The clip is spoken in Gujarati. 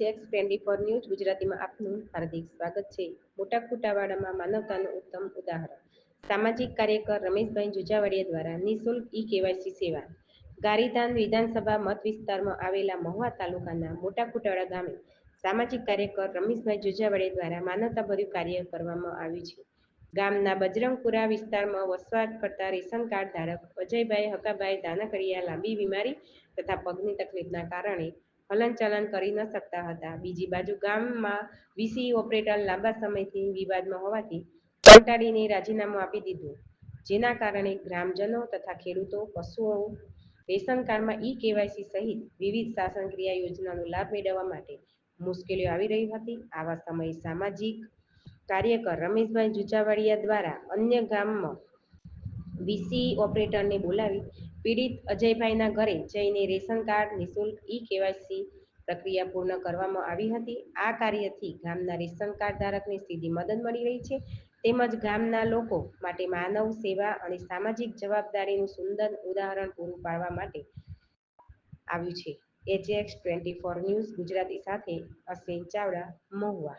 એક્સ ટ્વેન્ટી ફોર ન્યૂઝ ગુજરાતીમાં આપનું હાર્દિક સ્વાગત છે. મોટા કુટાવાડામાં માનવતાનું ઉત્તમ ઉદાહરણ. સામાજિક કાર્યકર રમેશભાઈ જુજાવાડિયા દ્વારા નિઃશુલ્ક ઈ કેવાયસી સેવા. ગારીધાન વિધાનસભા મત વિસ્તારમાં આવેલા મહુવા તાલુકાના મોટા કુટાવાડા ગામે સામાજિક કાર્યકર રમેશભાઈ જુજાવાડિયા દ્વારા માનવતાભર્યું કાર્ય કરવામાં આવ્યું છે. ગામના બજરંગપુરા વિસ્તારમાં વસવાટ કરતા રેશન કાર્ડ ધારક અજયભાઈ હકાભાઈ દાનાકડિયા લાંબી બીમારી તથા પગની તકલીફના કારણે હલનચલન કરી ન શકતા હતા. બીજી બાજુ ગામમાં વીસી ઓપરેટર લાંબા સમયથી વિવાદમાં હોવાથી કંટાળીને રાજીનામું આપી દીધું. જેના કારણે ગ્રામજનો તથા ખેડૂતો, પશુઓ, રેશન કાર્ડમાં ઈ કેવાયસી સહિત વિવિધ શાસન ક્રિયા યોજનાનો લાભ મેળવવા માટે મુશ્કેલીઓ આવી રહી હતી. આવા સમયે સામાજિક કાર્યકર રમેશભાઈ જુચાવાડિયા દ્વારા અન્ય ગામમાં વીસી ઓપરેટરને બોલાવી પીડિત અજયભાઈના ઘરે જઈને રેશન કાર્ડ, નિઃશુલ્ક ઈ કેવાયસી પ્રક્રિયા પૂર્ણ કરવામાં આવી હતી. આ કાર્યથી ગામના રેશન કાર્ડ ધારકને સીધી મદદ મળી રહી છે. તેમજ ગામના લોકો માટે માનવ સેવા અને સામાજિક જવાબદારીનું સુંદર ઉદાહરણ પૂરું પાડવા માટે આવ્યું છે. HX twenty four news Gujarati સાથે અશ્વિન ચાવડા, મહુવા.